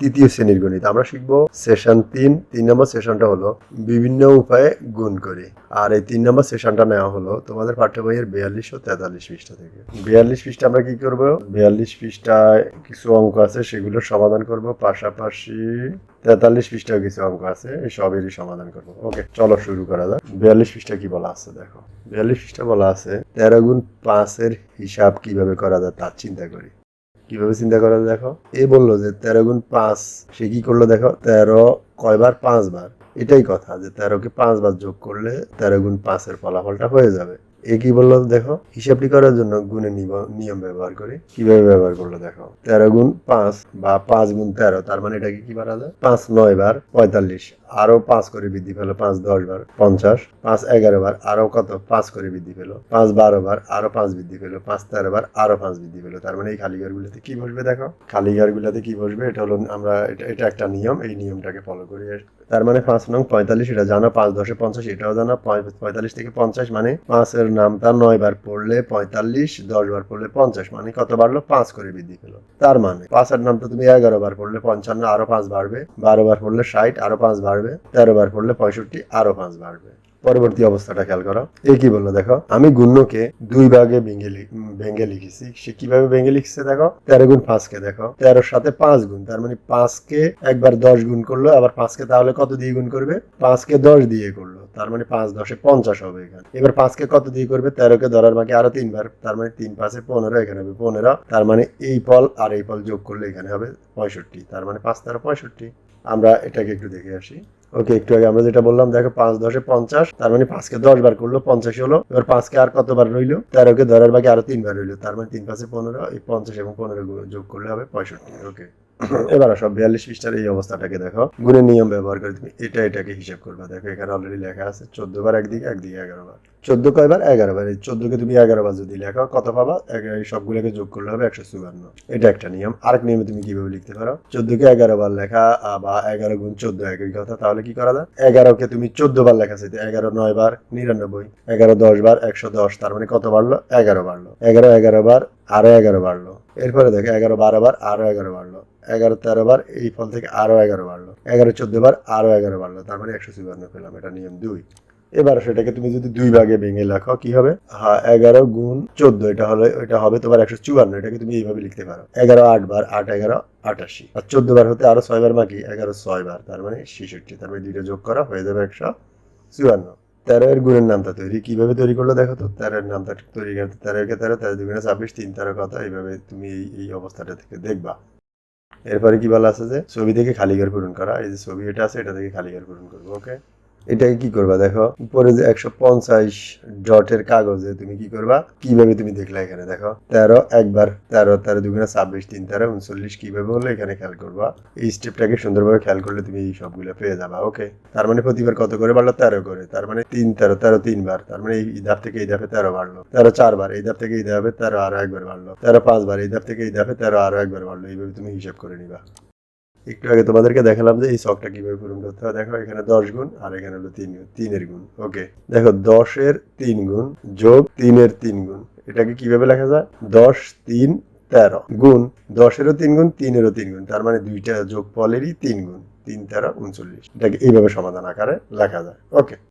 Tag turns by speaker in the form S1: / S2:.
S1: তৃতীয় শ্রেণির গণিত। আমরা শিখব সেশন তিন তিন নম্বর সেশনটা হলো বিভিন্ন উপায়ে গুণ করি। আর এই তিন নম্বর সেশনটা নেওয়া হলো তোমাদের পাঠ্য বইয়ের বিয়াল্লিশ ও তেতাল্লিশ পৃষ্ঠা থেকে। বিয়াল্লিশ পৃষ্ঠা আমরা কি করব? বিয়াল্লিশ পৃষ্ঠায় কিছু অঙ্ক আছে, সেগুলোর সমাধান করব। পাশাপাশি তেতাল্লিশ পৃষ্ঠায় কিছু অঙ্ক আছে, এই সবেরই সমাধান করব। ওকে, চলো শুরু করা যাক। বিয়াল্লিশ পৃষ্ঠা কি বলা আছে দেখো। বিয়াল্লিশ পৃষ্ঠা বলা আছে, তেরো গুণ পাঁচের হিসাব কীভাবে করা যায় তার চিন্তা করি। কীভাবে চিন্তা করা দেখো? এ বলল যে তেরো গুণ পাঁচ, সে কি করল দেখো? তেরো কয়বার? পাঁচবার। এটাই কথা যে তেরোকে পাঁচবার যোগ করলে তেরো গুণ পাঁচের ফলাফলটা হয়ে যাবে। এ কি বলল দেখো? হিসাবটি করার জন্য গুণের নিয়ম ব্যবহার করে। কীভাবে ব্যবহার করল দেখো? তেরো গুণ পাঁচ বা পাঁচ গুণ তেরো, তার মানে এটাকে কি করা যায়? পাঁচ নয় বার পঁয়তাল্লিশ। আরও পাঁচ করে বৃদ্ধি পেল, পাঁচ দশ বার পঞ্চাশ, পাঁচ এগারো বার আরও কত? পাঁচ করে বৃদ্ধি পেল, পাঁচ বারো বার আরও পাঁচ বৃদ্ধি পেল, পাঁচ তেরো বার আরও পাঁচ বৃদ্ধি পেল। তার মানে এই খালি ঘরগুলোতে কি বসবে দেখো? খালি ঘরগুলোতে কি বসবে? এটা হলো আমরা, এটা একটা নিয়ম, এই নিয়মটাকে ফলো করি। তার মানে পাঁচ নং পঁয়তাল্লিশ, এটা জানা পাঁচ দশে পঞ্চাশ, এটাও জানা পঁয়তাল্লিশ থেকে পঞ্চাশ মানে পাঁচের নামটা নয় বার পড়লে পঁয়তাল্লিশ, দশ বার পড়লে পঞ্চাশ মানে কত বাড়লো? পাঁচ করে বৃদ্ধি পেল। তার মানে পাঁচের নামটা তুমি এগারো বার পড়লে পঞ্চান্ন, আরও পাঁচ বাড়বে। বারো বার পড়লে ষাট, আরও পাঁচ বাড়বে। তেরো বার পড়লে পঁয়ষট্টি আরও পাঁচ বাড়বে। পরবর্তী অবস্থাটা খেয়াল করো, এ কি বলল দেখো, আমি গুণ্যকে দুই ভাগে ভেঙে লিখেছি, সে কীভাবে ভেঙে লিখছে দেখো, তেরো গুণ পাঁচকে দেখো, তেরোর সাথে পাঁচ গুণ, তার মানে পাঁচকে একবার দশ গুণ করল, আবার পাঁচকে তাহলে কত দিয়ে গুণ করবে? পাঁচ কে দশ দিয়ে করল, তার মানে পাঁচ দশে পঞ্চাশ হবে এখানে। এবার পাঁচ কে কত দিয়ে করবে? তেরো কে ধরার বাকি আরও তিনবার, তার মানে তিন পাঁচে পনেরো, এখানে হবে পনেরো, তার মানে এই ফল আর এই ফল যোগ করলে এখানে হবে পঁয়ষট্টি, তার মানে পাঁচ তেরো পঁয়ষট্টি। আমরা এটাকে একটু দেখে আসি। ওকে একটু আগে আমরা যেটা বললাম, দেখো পাঁচ দশে পঞ্চাশ, তার মানে পাঁচকে দশ বার করল, পঞ্চাশ হলো। এবার পাঁচকে আর কতবার রইল? তেরোকে ধরার বাকি আরও তিনবার রইল, তার মানে তিন পাঁচে পনেরো, এই পঞ্চাশ এবং পনেরো যোগ করলে হবে পঁয়ষট্টি ওকে এবার সব বিয়াল্লিশ পৃষ্ঠার এই অবস্থাটাকে দেখো। গুণের নিয়ম ব্যবহার করে তুমি এটা এটাকে হিসাব করবে। দেখো, এখানে অলরেডি লেখা আছে, চোদ্দ বার একদিকে একদিকে এগারো বার। চোদ্দ কয়বার এগারো বার। এই চোদ্দকে তুমি এগারো বার যদি লেখো, কত পাবা? এই সবগুলোকে যোগ করলে হবে একশো চুয়ান্ন। এটা একটা নিয়ম। আরেক নিয়মে তুমি কীভাবে লিখতে পারো? চোদ্দকে এগারো বার লেখা বা এগারো গুণ চোদ্দ একই কথা, তাহলে কি করা যায়? এগারোকে তুমি চোদ্দ বার লেখা চাইতে, এগারো নয় বার, নিরানব্বই। এগারো দশ বার, একশো দশ, তার মানে কত বাড়লো? এগারো বাড়লো। এগারো এগারো বার, আরও এগারো বাড়লো। এরপরে দেখো, এগারো বারো বার, আরও এগারো বাড়লো। এগারো তেরো বার, এই ফল থেকে আরও এগারো বাড়লো। এগারো চোদ্দ বার আরও এগারো বাড়লো, তার মানে একশো চুয়ান্ন পেলাম, এটা নিয়ম দুই। এবার সেটাকে তুমি যদি দুই ভাগে ভেঙে লেখো, কি হবে? হ্যাঁ এগারো গুণ চোদ্দ, এটা হলে, এটা হবে তোমার একশো চুয়ান্ন, এটাকে তুমি এইভাবে লিখতে পারো। এগারো আট বার আট এগারো আটাশি। আর চোদ্দ বার হতে আরও ছয় বার বাকি এগারো ছয় বার, তার মানে ছেষট্টি, তার মানে দুইটা যোগ করা হয়ে যাবে একশো চুয়ান্ন। তেরো এর গুণের নামটা তৈরি, কীভাবে তৈরি করল দেখো তো, তেরো এর নামটা তৈরি করতে, তেরো একে তেরো তেরো দুগুণে ছাব্বিশ, তিন তেরো কথা এইভাবে তুমি এই অবস্থাটা থেকে দেখবা। এরপরে কি বলা আছে যে, ছবি থেকে খালি ঘর পূরণ করা, এই যে ছবি এটা আছে, এটা থেকে খালি ঘর পূরণ করব ওকে এটাকে কি করবা দেখো? উপরে যে একশো পঞ্চাশ ডটের কাগজে তুমি কি করবা? কীভাবে তুমি দেখলা এখানে দেখো? তেরো, একবার তেরো তেরো দুগুণে ছাব্বিশ, তিন, তেরো, উনচল্লিশ কীভাবে হলো এখানে খেয়াল করবা? এই স্টেপটাকে সুন্দরভাবে খেয়াল করলে তুমি এই সবগুলো পেয়ে যাবা ওকে তার মানে প্রতিবার কত করে বাড়লো? তেরো করে। তার মানে তিন, তেরো তেরো তিনবার। তার মানে এই ধাপ থেকে এই ধাপে তেরো বাড়লো। তেরো চারবার। এই ধাপ থেকে এই ধাপে তেরো আরও একবার বাড়লো। তেরো পাঁচবার। এই ধাপ থেকে এই ধাপে তেরো আরও একবার বাড়লো। এইভাবে তুমি হিসাব করে নিবা। একটু আগে তোমাদেরকে দেখালাম যে এই শখটা কীভাবে পূরণ করতে হয়। দেখো, এখানে দশ গুণ, আর এখানে হলো তিন গুণ, তিনের গুণ ওকে দেখো, দশের তিন গুণ যোগ তিনের তিন গুণ, এটাকে কীভাবে লেখা যায়? দশ, তিন, তেরো গুণ, দশেরও তিন গুণ, তিনেরও তিন গুণ, তার মানে দুইটা যোগ ফলেরই তিন গুণ, তিন, তেরো, উনচল্লিশ। এটাকে এইভাবে সমাধান আকারে লেখা যায় ওকে